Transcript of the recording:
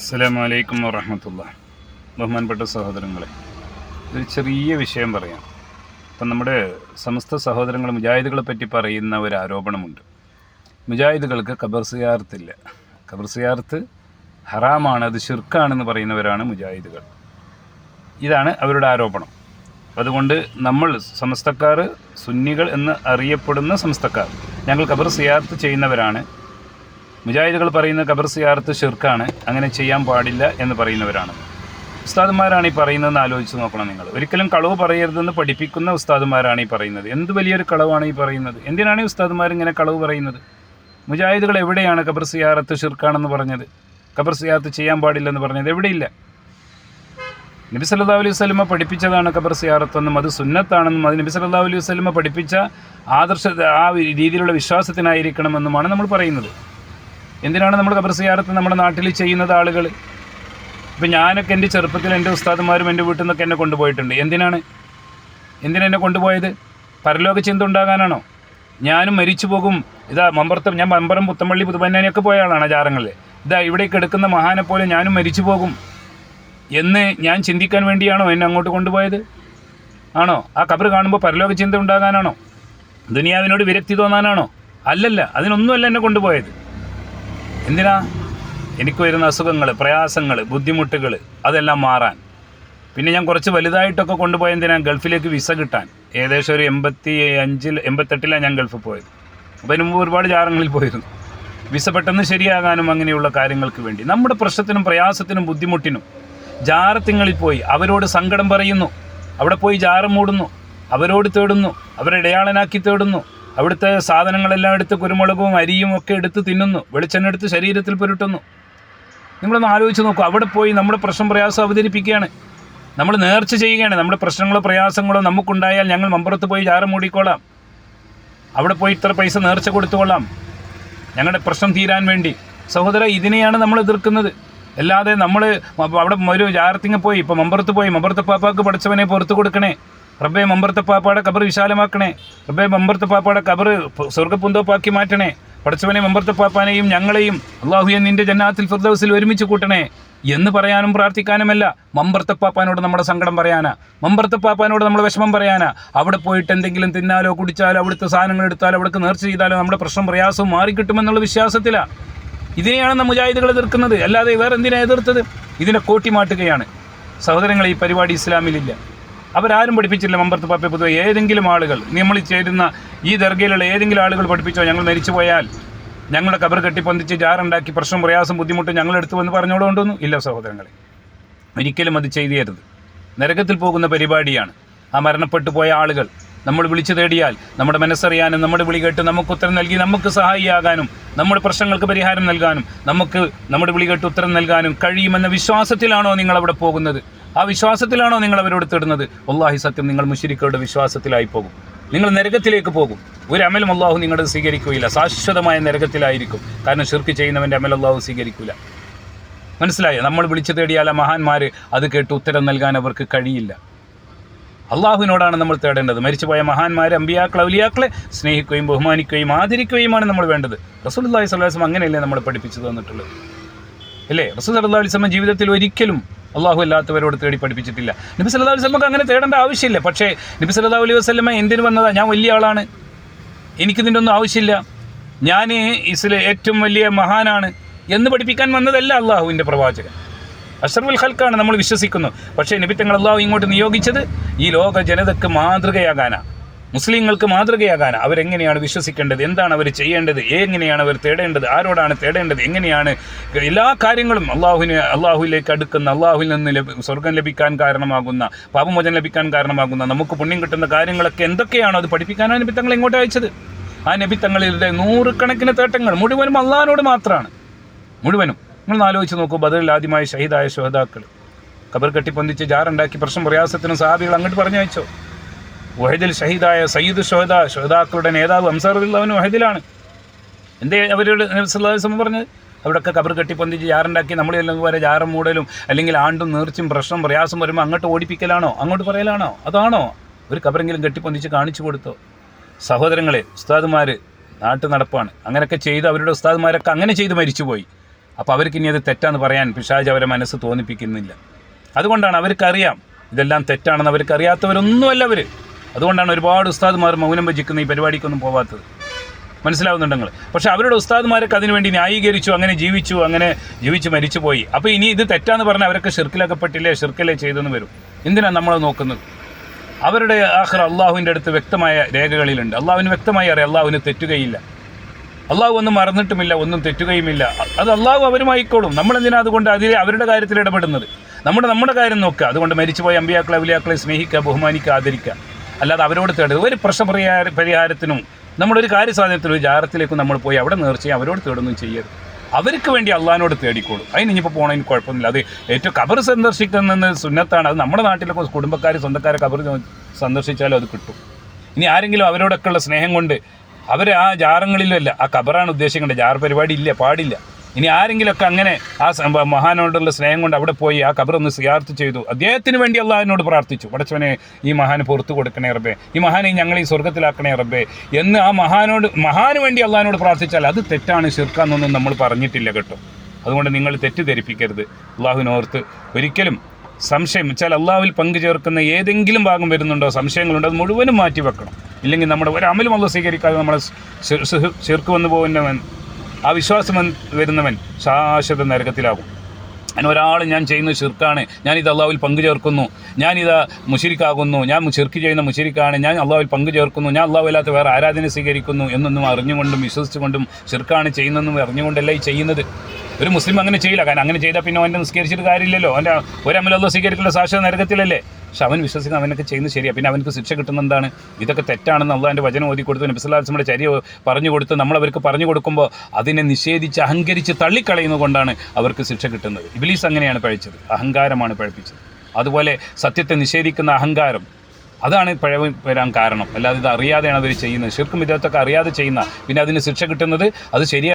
അസ്സലാമലൈക്കും വറഹമത്തുള്ള. ബഹുമാനപ്പെട്ട സഹോദരങ്ങളെ ഒരു ചെറിയ വിഷയം പറയാം. ഇപ്പം നമ്മുടെ സമസ്ത സഹോദരങ്ങൾ മുജാഹിദുകളെ പറ്റി പറയുന്ന ഒരു ആരോപണമുണ്ട്. മുജാഹിദുകൾക്ക് ഖബർ സിയാർത്തില്ല ഖബർ സിയാർത്ത് ഹറാമാണ് അത് ഷിർക്കാണെന്ന് പറയുന്നവരാണ് മുജാഹിദുകൾ. ഇതാണ് അവരുടെ ആരോപണം. അതുകൊണ്ട് നമ്മൾ സമസ്തക്കാർ സുന്നികൾ എന്ന് അറിയപ്പെടുന്ന സമസ്തക്കാർ ഞങ്ങൾ ഖബർ സിയാർത്ത് ചെയ്യുന്നവരാണ്. മുജാഹിദുകൾ പറയുന്ന ഖബർ സിയാർത്ത് ഷിർക്കാണ് അങ്ങനെ ചെയ്യാൻ പാടില്ല എന്ന് പറയുന്നവരാണ്. ഉസ്താദുമാരാണ് ഈ പറയുന്നതെന്ന് ആലോചിച്ച് നോക്കണം നിങ്ങൾ. ഒരിക്കലും കളവ് പറയരുതെന്ന് പഠിപ്പിക്കുന്ന ഉസ്താദുമാരാണ് ഈ പറയുന്നത്. എന്ത് വലിയൊരു കളവാണ് ഈ പറയുന്നത്? എന്തിനാണ് ഈ ഉസ്താദുമാർ ഇങ്ങനെ കളവ് പറയുന്നത്? മുജാഹിദുകൾ എവിടെയാണ് ഖബർ സിയാറത്ത് ഷിർക്കാണെന്ന് പറഞ്ഞത്? ഖബർ സിയാറത്ത് ചെയ്യാൻ പാടില്ലെന്ന് പറഞ്ഞത് എവിടെയില്ല? നബി സല്ലാ അലൈഹി സ്വലമ പഠിപ്പിച്ചതാണ് ഖബർ സിയാറത്തെന്നും അത് സുന്നത്താണെന്നും അത് നബി സല്ലാ അലൈഹി സ്വലമ പഠിപ്പിച്ച ആദർശ ആ രീതിയിലുള്ള വിശ്വാസത്തിനായിരിക്കണമെന്നുമാണ് നമ്മൾ പറയുന്നത്. എന്തിനാണ് നമ്മൾ ഖബർ സിയാറത്ത് നമ്മുടെ നാട്ടിൽ ചെയ്യുന്നത് ആളുകൾ? ഇപ്പം ഞാനൊക്കെ എന്റെ ചെറുപ്പത്തിൽ എന്റെ ഉസ്താദുമാരും എന്റെ വീട്ടിൽ നിന്നൊക്കെ എന്നെ കൊണ്ടുപോയിട്ടുണ്ട്. എന്തിനാണ്? എന്തിനാ എന്നെ കൊണ്ടുപോയത്? പരലോക ചിന്ത ഉണ്ടാകാനാണോ? ഞാനും മരിച്ചു പോകും. ഇതാ മമ്പറത്ത് ഞാൻ മമ്പറം പുത്തമ്പള്ളി പുതുപന്നാനിയൊക്കെ പോയ ആളാണ് ആചാരങ്ങളിൽ. ഇതാ ഇവിടേക്ക് എടുക്കുന്ന മഹാനെ പോലെ ഞാനും മരിച്ചു പോകും. എന്ന് ഞാൻ ചിന്തിക്കാൻ വേണ്ടിയാണോ എന്നെ അങ്ങോട്ട് കൊണ്ടുപോയത്? ആണോ? ആ കബർ കാണുമ്പോൾ പരലോക ചിന്ത ഉണ്ടാകാനാണോ? ദുനിയാവിനോട് വിരക്തി തോന്നാനാണോ? അല്ലല്ല അതിനൊന്നുമല്ല എന്നെ കൊണ്ടുപോയത്. എന്തിനാ? എനിക്ക് വരുന്ന അസുഖങ്ങൾ പ്രയാസങ്ങൾ ബുദ്ധിമുട്ടുകൾ അതെല്ലാം മാറാൻ. പിന്നെ ഞാൻ കുറച്ച് വലുതായിട്ടൊക്കെ കൊണ്ടുപോയ എന്തിനാ? ഗൾഫിലേക്ക് വിസ കിട്ടാൻ. ഏകദേശം ഒരു എൺപത്തി അഞ്ചിൽ എൺപത്തെട്ടിലാണ് ഞാൻ ഗൾഫിൽ പോയത്. അപ്പോൾ അതിന് മുമ്പ് ഒരുപാട് ജാരങ്ങളിൽ പോയിരുന്നു. വിസ പെട്ടെന്ന് ശരിയാകാനും അങ്ങനെയുള്ള കാര്യങ്ങൾക്ക് വേണ്ടി. നമ്മുടെ പ്രശ്നത്തിനും പ്രയാസത്തിനും ബുദ്ധിമുട്ടിനും ജാരത്തിങ്ങളിൽ പോയി. അവരോട് സങ്കടം പറയുന്നു. അവിടെ പോയി ജാരം മൂടുന്നു. അവരോട് തേടുന്നു. അവരെ ഇടയാളനാക്കി തേടുന്നു. അവിടുത്തെ സാധനങ്ങളെല്ലാം എടുത്ത് കുരുമുളകും അരിയും ഒക്കെ എടുത്ത് തിന്നുന്നു. വെളിച്ചെണ്ണ എടുത്ത് ശരീരത്തിൽ പുരട്ടുന്നു. നിങ്ങളൊന്ന് ആലോചിച്ച് നോക്കൂ. അവിടെ പോയി നമ്മുടെ പ്രശ്നം പ്രയാസം അവതരിപ്പിക്കുകയാണ്. നമ്മൾ നേർച്ച ചെയ്യുകയാണ്. നമ്മുടെ പ്രശ്നങ്ങളോ പ്രയാസങ്ങളോ നമുക്കുണ്ടായാൽ ഞങ്ങൾ മമ്പുറത്ത് പോയി ചാറ് മൂടിക്കോളാം. അവിടെ പോയി ഇത്ര പൈസ നേർച്ച കൊടുത്തുകൊള്ളാം. ഞങ്ങളുടെ പ്രശ്നം തീരാൻ വേണ്ടി. സഹോദര ഇതിനെയാണ് നമ്മൾ എതിർക്കുന്നത്. അല്ലാതെ നമ്മൾ അവിടെ ഒരു ജാരത്തിങ്ങ് പോയി. ഇപ്പോൾ മമ്പുറത്ത് പോയി. മമ്പുറത്ത് പാപ്പാക്ക് പഠിച്ചവനെ പുറത്ത് കൊടുക്കണേ. റബ്ബെ മമ്പർത്ത പാപ്പാടെ കബർ വിശാലമാക്കണേ. റബ്ബെ മമ്പർത്ത പാപ്പാടെ കബർ സ്വർഗപ്പുന്തോപ്പാക്കി മാറ്റണേ. പടച്ചവനെ മമ്പർത്ത പാപ്പാനെയും ഞങ്ങളെയും അള്ളാഹുയെ നിന്റെ ജന്നാത്തിൽ ഫിർദൗസിൽ ഒരുമിച്ച് കൂട്ടണേ എന്ന് പറയാനും പ്രാർത്ഥിക്കാനുമല്ല. മമ്പർത്ത പാപ്പാനോട് നമ്മുടെ സങ്കടം പറയാനാ. മമ്പർത്ത പാപ്പാനോട് നമ്മുടെ വിഷമം പറയാനാ. അവിടെ പോയിട്ട് എന്തെങ്കിലും തിന്നാലോ കുടിച്ചാലോ അവിടുത്തെ സാധനങ്ങൾ എടുത്താലോ അവിടേക്ക് നേർച്ച ചെയ്താലോ നമ്മുടെ പ്രശ്നം പ്രയാസവും മാറിക്കിട്ടുമെന്നുള്ള വിശ്വാസത്തിലാണ് ഇതിനെയാണ് നമ്മൾ മുജാഹിദുകൾ എതിർക്കുന്നത്. അല്ലാതെ വേറെ എന്തിനാണ് എതിർത്തത്? ഇതിനെ കോട്ടിമാട്ടുകയാണ്. സഹോദരങ്ങൾ ഈ പരിപാടി ഇസ്ലാമിലില്ല. അവരാരും പഠിപ്പിച്ചില്ല മമ്പർത്ത് പാപ്പ പൊതുവെ. ഏതെങ്കിലും ആളുകൾ നമ്മൾ ചേരുന്ന ഈ ദർഗയിലുള്ള ഏതെങ്കിലും ആളുകൾ പഠിപ്പിച്ചോ ഞങ്ങൾ മരിച്ചു പോയാൽ ഞങ്ങളുടെ കബർ കെട്ടിപ്പൊന്തിച്ച് ജാറുണ്ടാക്കി പ്രശ്നം പ്രയാസം ബുദ്ധിമുട്ട് ഞങ്ങളെടുത്ത് വന്ന് പറഞ്ഞോളോണ്ടൊന്നും ഇല്ല സഹോദരങ്ങളെ ഒരിക്കലും അത് ചെയ്യരുത്. നരകത്തിൽ പോകുന്ന പരിപാടിയാണ്. ആ മരണപ്പെട്ടു പോയ ആളുകൾ നമ്മൾ വിളിച്ചു തേടിയാൽ നമ്മുടെ മനസ്സറിയാനും നമ്മുടെ വിളി കേട്ട് നമുക്ക് ഉത്തരം നൽകി നമുക്ക് സഹായിയാകാനും നമ്മുടെ പ്രശ്നങ്ങൾക്ക് പരിഹാരം നൽകാനും നമുക്ക് നമ്മുടെ വിളി കേട്ട് ഉത്തരം നൽകാനും കഴിയുമെന്ന വിശ്വാസത്തിലാണോ നിങ്ങൾ അവിടെ പോകുന്നത്? ആ വിശ്വാസത്തിലാണോ നിങ്ങൾ അവരോട് തേടുന്നത്? അള്ളാഹി സത്യം നിങ്ങൾ മുഷിരിക്കയുടെ വിശ്വാസത്തിലായി പോകും. നിങ്ങൾ നരകത്തിലേക്ക് പോകും. ഒരു അമലും അള്ളാഹു നിങ്ങളുടെ സ്വീകരിക്കുകയില്ല. ശാശ്വതമായ നരകത്തിലായിരിക്കും. കാരണം ഷിർക്ക് ചെയ്യുന്നവന്റെ അമൽ അള്ളാഹു സ്വീകരിക്കില്ല മനസ്സിലായോ? നമ്മൾ വിളിച്ചു തേടിയാൽ ആ മഹാന്മാർ അത് കേട്ട് ഉത്തരം നൽകാൻ അവർക്ക് കഴിയില്ല. അള്ളാഹുവിനോടാണ് നമ്മൾ തേടേണ്ടത്. മരിച്ചുപോയ മഹാന്മാരെ അമ്പിയാക്കളെ ഔലിയാക്കളെ സ്നേഹിക്കുകയും ബഹുമാനിക്കുകയും ആദരിക്കുകയുമാണ് നമ്മൾ വേണ്ടത്. റസൂൽ അള്ളാഹി സ്വലാസ്ലം അങ്ങനെയല്ലേ നമ്മൾ പഠിപ്പിച്ചു തന്നിട്ടുള്ളത് അല്ലേ? റസൂൽ അള്ളാഹു സ്വലം ജീവിതത്തിൽ ഒരിക്കലും അള്ളാഹു അല്ലാത്തവരോട് തേടി പഠിപ്പിച്ചിട്ടില്ല. നബി സല്ലാ അലൈഹി വസ്ലമക്ക് അങ്ങനെ തേടേണ്ട ആവശ്യമില്ല. പക്ഷേ നബി സല്ലാ അലൈഹി വസ്ലമ എന്തിനു വന്നതാണ് ഞാൻ വലിയ ആളാണ്. എനിക്ക് ഇതിന്റെ ഒന്നും ആവശ്യമില്ല. ഞാൻ ഇസ്ലെ ഏറ്റവും വലിയ മഹാനാണ് എന്ന് പഠിപ്പിക്കാൻ വന്നതല്ല അള്ളാഹുവിന്റെ പ്രവാചകൻ. അഷർഫുൽ ഹൽക്കാണ് നമ്മൾ വിശ്വസിക്കുന്നു. പക്ഷേ നബിത്തങ്ങൾ അള്ളാഹു ഇങ്ങോട്ട് നിയോഗിച്ചത് ഈ ലോക ജനതയ്ക്ക് മാതൃകയാകാനാണ്. മുസ്ലിങ്ങൾക്ക് മാതൃകയാകാൻ അവരെങ്ങനെയാണ് വിശ്വസിക്കേണ്ടത്? എന്താണ് അവർ ചെയ്യേണ്ടത്? എങ്ങനെയാണ് അവർ തേടേണ്ടത്? ആരോടാണ് തേടേണ്ടത്? എങ്ങനെയാണ് എല്ലാ കാര്യങ്ങളും അള്ളാഹുവിനെ അള്ളാഹുവിലേക്ക് അടുക്കുന്ന അള്ളാഹുവിൽ നിന്ന് സ്വർഗം ലഭിക്കാൻ കാരണമാകുന്ന പാപമോചനം ലഭിക്കാൻ കാരണമാകുന്ന നമുക്ക് പുണ്യം കിട്ടുന്ന കാര്യങ്ങളൊക്കെ എന്തൊക്കെയാണോ അത് പഠിപ്പിക്കാനാണ് നബിത്തങ്ങൾ ഇങ്ങോട്ട് അയച്ചത്? ആ നബിത്തങ്ങളിലെ നൂറുകണക്കിന് തേട്ടങ്ങൾ മുഴുവനും അള്ളാഹിനോട് മാത്രമാണ്. മുഴുവനും. നിങ്ങൾ ആലോചിച്ച് നോക്കൂ ബദറിൽ ആദ്യമായി ഷഹീദായ ശോതാക്കൾ കബർ കെട്ടിപ്പൊന്തിച്ച് ജാറുണ്ടാക്കി പ്രശ്നം പ്രയാസത്തിനും സാബികൾ അങ്ങോട്ട് പറഞ്ഞു അയച്ചോ വഹദിൽ ഷഹീദായ സയ്യിദ് ഷോഹദ ഷോഹദാക്കളുടെ നേതാവ് അംസാറുള്ളവൻ വഹദിലാണ്. എന്തേ അവരോട് സമയം പറഞ്ഞത്? അവിടെയൊക്കെ കബർ കെട്ടിപ്പൊന്തിച്ച് ജാറുണ്ടാക്കി നമ്മളെല്ലാം പോലെ ജാറും മൂടലും അല്ലെങ്കിൽ ആണ്ടും നേർച്ചും പ്രശ്നം പ്രയാസം വരുമ്പോൾ അങ്ങോട്ട് ഓടിപ്പിക്കലാണോ? അങ്ങോട്ട് പറയലാണോ? അതാണോ? ഒരു കബറെങ്കിലും കെട്ടിപ്പൊന്തിച്ച് കാണിച്ചു കൊടുത്തോ? സഹോദരങ്ങളെ ഉസ്താദുമാർ നാട്ടു നടപ്പാണ്. അങ്ങനെയൊക്കെ ചെയ്ത് അവരുടെ ഉസ്താദുമാരൊക്കെ അങ്ങനെ ചെയ്ത് മരിച്ചുപോയി. അപ്പോൾ അവർക്ക് ഇനി അത് തെറ്റാന്ന് പറയാൻ പിശാജ് അവരെ മനസ്സ് തോന്നിപ്പിക്കുന്നില്ല. അതുകൊണ്ടാണ് അവർക്കറിയാം ഇതെല്ലാം തെറ്റാണെന്ന് അവർക്കറിയാത്തവരൊന്നുമല്ല അവർ അതുകൊണ്ടാണ് ഒരുപാട് ഉസ്താദ്മാർ മൗനം ഭജിക്കുന്ന ഈ പരിപാടിക്കൊന്നും പോവാത്തത്. മനസ്സിലാവുന്നുണ്ടെങ്കിൽ പക്ഷേ അവരുടെ ഉസ്താദ്മാരൊക്കെ അതിനുവേണ്ടി ന്യായീകരിച്ചു അങ്ങനെ ജീവിച്ചു അങ്ങനെ ജീവിച്ച് മരിച്ചു പോയി അപ്പോൾ ഇനി ഇത് തെറ്റാന്ന് പറഞ്ഞാൽ അവരൊക്കെ ഷിർക്കിലകപ്പെട്ടില്ലേ ഷിർക്കിലേ ചെയ്തെന്ന് വരും. എന്തിനാണ് നമ്മൾ നോക്കുന്നത്? അവരുടെ ആഹ്റ അള്ളാഹുവിന്റെ അടുത്ത് വ്യക്തമായ രേഖകളിലുണ്ട്. അള്ളാഹുവിന് വ്യക്തമായി അറിയാം അള്ളാഹുവിന് തെറ്റുകയില്ല. അള്ളാഹു ഒന്നും മറന്നിട്ടുമില്ല ഒന്നും തെറ്റുകയുമില്ല. അത് അള്ളാഹു അവരുമായിക്കോളും. നമ്മളെന്തിനാ അതുകൊണ്ട് അതിലെ അവരുടെ കാര്യത്തിൽ ഇടപെടുന്നത്? നമ്മുടെ നമ്മുടെ കാര്യം നോക്കുക. അതുകൊണ്ട് മരിച്ചുപോയ അമ്പിയാക്കളെ അവലിയാക്കളെ സ്നേഹിക്കുക ബഹുമാനിക്കുക ആദരിക്കുക. അല്ലാതെ അവരോട് തേടരുത്. ഒരു പ്രശ്ന പരിഹാര പരിഹാരത്തിനും നമ്മുടെ ഒരു കാര്യസാധനത്തിനും ഒരു ജാരത്തിലേക്കും നമ്മൾ പോയി അവിടെ നേർച്ചയും അവരോട് തേടൊന്നും ചെയ്യരുത്. അവർക്ക് വേണ്ടി അള്ളഹാനോട് തേടിക്കോളും. അതിന് ഇനിയിപ്പോൾ പോണതിന് കുഴപ്പമൊന്നുമില്ല. അത് ഏറ്റവും കബർ സന്ദർശിക്കുന്ന സുന്നത്താണ്. അത് നമ്മുടെ നാട്ടിലൊക്കെ കുടുംബക്കാർ സ്വന്തക്കാരെ കബർ സന്ദർശിച്ചാലും അത് കിട്ടും. ഇനി ആരെങ്കിലും അവരോടൊക്കെയുള്ള സ്നേഹം കൊണ്ട് അവർ ആ ജാറങ്ങളിലല്ല ആ കബറാണ് ഉദ്ദേശിക്കേണ്ടത്. ജാർ പരിപാടി ഇല്ല പാടില്ല. ഇനി ആരെങ്കിലുമൊക്കെ അങ്ങനെ ആ മഹാനോടുള്ള സ്നേഹം കൊണ്ട് അവിടെ പോയി ആ കബറൊന്ന് സിയാർത്ത് ചെയ്തു. അദ്ദേഹത്തിന് വേണ്ടി അള്ളാഹിനോട് പ്രാർത്ഥിച്ചു. പടച്ചവനെ ഈ മഹാന് പുറത്തു കൊടുക്കണേ റബ്ബേ. ഈ മഹാനെ ഞങ്ങൾ ഈ സ്വർഗത്തിലാക്കണേ റബ്ബേ എന്ന് ആ മഹാനോട് മഹാന് വേണ്ടി അള്ളാഹിനോട് പ്രാർത്ഥിച്ചാൽ അത് തെറ്റാണ് ശിർക്കാന്നൊന്നും നമ്മൾ പറഞ്ഞിട്ടില്ല കേട്ടോ. അതുകൊണ്ട് നിങ്ങൾ തെറ്റിദ്ധരിപ്പിക്കരുത്. അള്ളാഹുവിനോർത്ത് ഒരിക്കലും സംശയം വെച്ചാൽ അള്ളാഹുവിൽ പങ്കുചേർക്കുന്ന ഏതെങ്കിലും ഭാഗം വരുന്നുണ്ടോ സംശയങ്ങളുണ്ടോ അത് മുഴുവനും മാറ്റി വെക്കണം ഇല്ലെങ്കിൽ നമ്മുടെ ഒരു അമലും അല്ല സ്വീകരിക്കാതെ നമ്മളെ ചെറുക്ക് വന്നു പോകുന്നവൻ ആ വിശ്വാസം വരുന്നവൻ ശാശ്വത നരകത്തിലാകും. അങ്ങനെ ഒരാൾ ഞാൻ ചെയ്യുന്ന ഷിർക്കാണ് ഞാനിത് അള്ളാഹുവിൽ പങ്കു ചേർക്കുന്നു. ഞാനിത് മുഷിരിക്കാകുന്നു. ഞാൻ ഷിർക്ക് ചെയ്യുന്ന മുഷിരിക്കാണ്. ഞാൻ അള്ളാഹുവിൽ പങ്കു ചേർക്കുന്നു. ഞാൻ അള്ളാഹു അല്ലാത്ത വേറെ ആരാധന സ്വീകരിക്കുന്നു എന്നൊന്നും അറിഞ്ഞുകൊണ്ടും വിശ്വസിച്ചുകൊണ്ടും ഷിർക്കാണ് ചെയ്യുന്നതെന്നും അറിഞ്ഞുകൊണ്ടല്ല ഈ ചെയ്യുന്നത്. ഒരു മുസ്ലിം അങ്ങനെ ചെയ്യില്ല. കാരണം അങ്ങനെ ചെയ്താൽ പിന്നെ അവന്റെ നിസ്കരിച്ചിട്ട് കാര്യമില്ലല്ലോ. അവന്റെ ഒരമലല്ലോ സ്വീകരിക്കുന്ന സാക്ഷ്യം നരകത്തിലല്ലേ? പക്ഷെ അവൻ വിശ്വസിക്കുന്ന അവനൊക്കെ ചെയ്യുന്നത് ശരിയാണ് പിന്നെ അവനക്ക് ശിക്ഷ കിട്ടുന്ന എന്താണ്? ഇതൊക്കെ തെറ്റാണെന്ന് അള്ളാന്റെ വചനം ഓതി കൊടുത്തു. നബിസ്ലാസ്മയുടെ ചര്യ പറഞ്ഞു കൊടുത്ത് നമ്മൾ അവർക്ക് പറഞ്ഞു കൊടുക്കുമ്പോൾ അതിനെ നിഷേധിച്ച് അഹങ്കരിച്ച് തള്ളിക്കളയുന്നത് കൊണ്ടാണ് അവർക്ക് ശിക്ഷ കിട്ടുന്നത്. ഇബിലീസ് അങ്ങനെയാണ് പഴിച്ചത്. അഹങ്കാരമാണ് പഴിപ്പിച്ചത്. അതുപോലെ സത്യത്തെ നിഷേധിക്കുന്ന അഹങ്കാരം. അതാണ് പഴവ് വരാൻ കാരണം. അല്ലാതെ ഇത് അറിയാതെയാണ് അവർ ചെയ്യുന്നത്. ശിർക്കും ഇതൊക്കെ അറിയാതെ ചെയ്യുന്ന. പിന്നെ അതിന് ശിക്ഷ കിട്ടുന്നത് അത് ശരിയാണ്